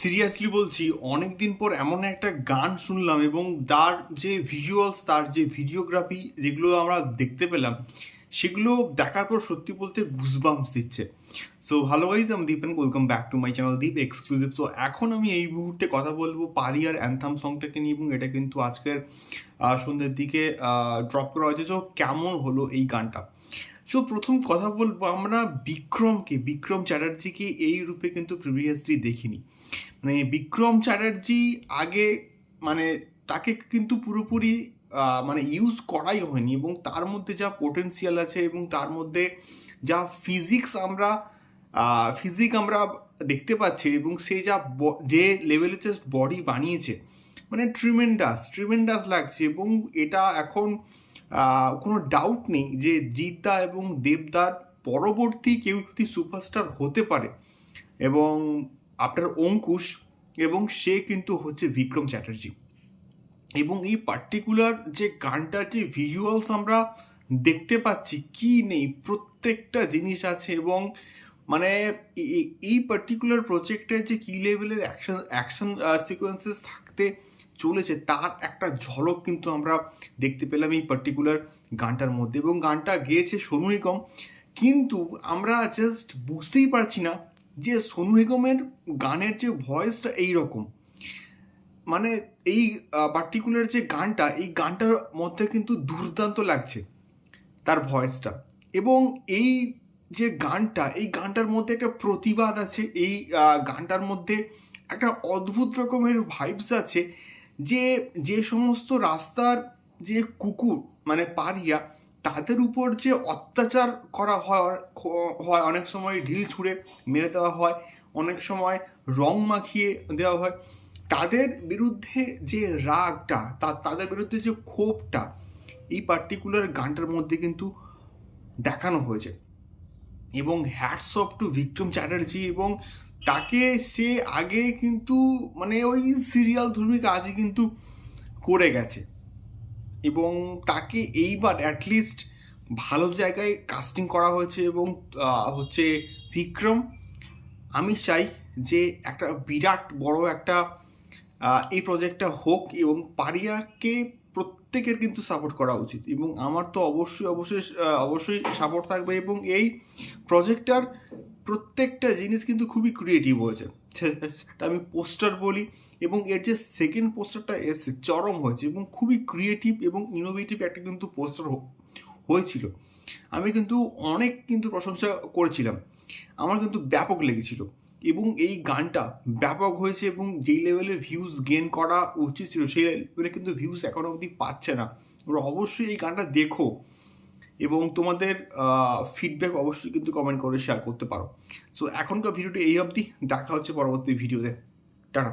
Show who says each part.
Speaker 1: Seriously বলছি অনেক দিন পর এমন একটা গান শুনলাম এবং তার যে ভিজুয়ালস তার যে ভিডিওগ্রাফি যেগুলো আমরা দেখতে পেলাম, সেগুলো দেখার পর সত্যি বলতে গুজবাম্স দিচ্ছে। সো ভালো গাইজ আমি Deep and welcome back to my channel Deep exclusive so এখন আমি এই মুহূর্তে কথা বলব পারিয়ার অ্যান্থাম সংটাকে নিয়ে এবং এটা কিন্তু আজকের সন্ধ্যের দিকে ড্রপ করা হয়েছে। সো কেমন হলো এই গানটা? সো প্রথম কথা বলব আমরা বিক্রমকে, বিক্রম চ্যাটার্জিকে এই রূপে কিন্তু প্রিভিয়াসলি দেখিনি। মানে বিক্রম চ্যাটার্জি আগে মানে তাকে কিন্তু পুরোপুরি মানে ইউজ করাই হয়নি এবং তার মধ্যে যা পোটেন্সিয়াল আছে এবং তার মধ্যে যা ফিজিক্স আমরা ফিজিক আমরা দেখতে পাচ্ছি এবং সে যা যে লেভেলের যে বডি বানিয়েছে মানে ট্রিমেন্ডাস ট্রিমেন্ডাস লাগছে এবং এটা এখন কোনো ডাউট নেই যে জিদ্দা এবং দেবদার পরবর্তী কেউ যদি সুপারস্টার হতে পারে এবং আপনার অঙ্কুশ এবং সে কিন্তু হচ্ছে বিক্রম চ্যাটার্জি। এবং এই পার্টিকুলার যে গানটার যে ভিজুয়ালস আমরা দেখতে পাচ্ছি, কি নেই? প্রত্যেকটা জিনিস আছে এবং মানে এই পার্টিকুলার প্রজেক্টে যে কি লেভেলের অ্যাকশন অ্যাকশন সিকোয়েন্সেস থাকতে চলেছে, তার একটা ঝলক কিন্তু আমরা দেখতে পেলাম এই পার্টিকুলার গানটার মধ্যে এবং গানটা গেয়েছে সোনু নিগম। কিন্তু আমরা জাস্ট বুঝতেই পারছি না যে সোনু নিগমের গানের যে ভয়েসটা এই রকম মানে এই পার্টিকুলার যে গানটা, এই গানটার মধ্যে কিন্তু দুর্দান্ত লাগছে তার ভয়েসটা। এবং এই যে গানটা, এই গানটার মধ্যে একটা প্রতিবাদ আছে, এই গানটার মধ্যে একটা অদ্ভুত রকমের ভাইবস আছে। যে যে সমস্ত রাস্তার যে কুকুর মানে পারিয়া তাদের উপর যে অত্যাচার করা হয় হয়, অনেক সময় ঢিল ছুঁড়ে মেরে দেওয়া হয়, অনেক সময় রং মাখিয়ে দেওয়া হয়, তাদের বিরুদ্ধে যে রাগটা, তা- তাদের বিরুদ্ধে যে ক্ষোভটা, এই পার্টিকুলার গানটার মধ্যে কিন্তু দেখানো হয়েছে। এবং hats off to Bikram Chatterjee এবং তাকে সে আগে কিন্তু মানে ওই সিরিয়াল ধর্মী কাজই কিন্তু করে গেছে। এবং তাকে এইবার অ্যাটলিস্ট ভালো জায়গায় কাস্টিং করা হয়েছে এবং হচ্ছে বিক্রম। আমি চাই যে একটা বিরাট বড় একটা এই প্রজেক্টটা হোক এবং পারিয়াকে প্রত্যেকের কিন্তু সাপোর্ট করা উচিত এবং আমার তো অবশ্যই অবশ্যই অবশ্যই সাপোর্ট থাকবে এবং এই প্রজেক্টটার প্রত্যেকটা জিনিস কিন্তু খুবই ক্রিয়েটিভ হয়েছে। আমি পোস্টার বলি এবং এর যে সেকেন্ড পোস্টারটা এসছে, চরম হয়েছে এবং খুবই ক্রিয়েটিভ এবং ইনোভেটিভ একটা কিন্তু পোস্টার হয়েছিল। আমি কিন্তু অনেক কিন্তু প্রশংসা করেছিলাম। আমার কিন্তু ব্যাপক লেগেছিল। এবং এই গানটা ব্যাপক হয়েছে এবং যেই লেভেলে ভিউজ গেন করা উচিত ছিল, সেই লেভেলে কিন্তু ভিউজ এখনও অবধি পাচ্ছে না। তোমরা অবশ্যই এই গানটা দেখো এবং তোমাদের ফিডব্যাক অবশ্যই কিন্তু কমেন্ট করে শেয়ার করতে পারো। সো এখনকার ভিডিওটি এই অবধি। দেখা হচ্ছে পরবর্তী ভিডিওতে টাটা।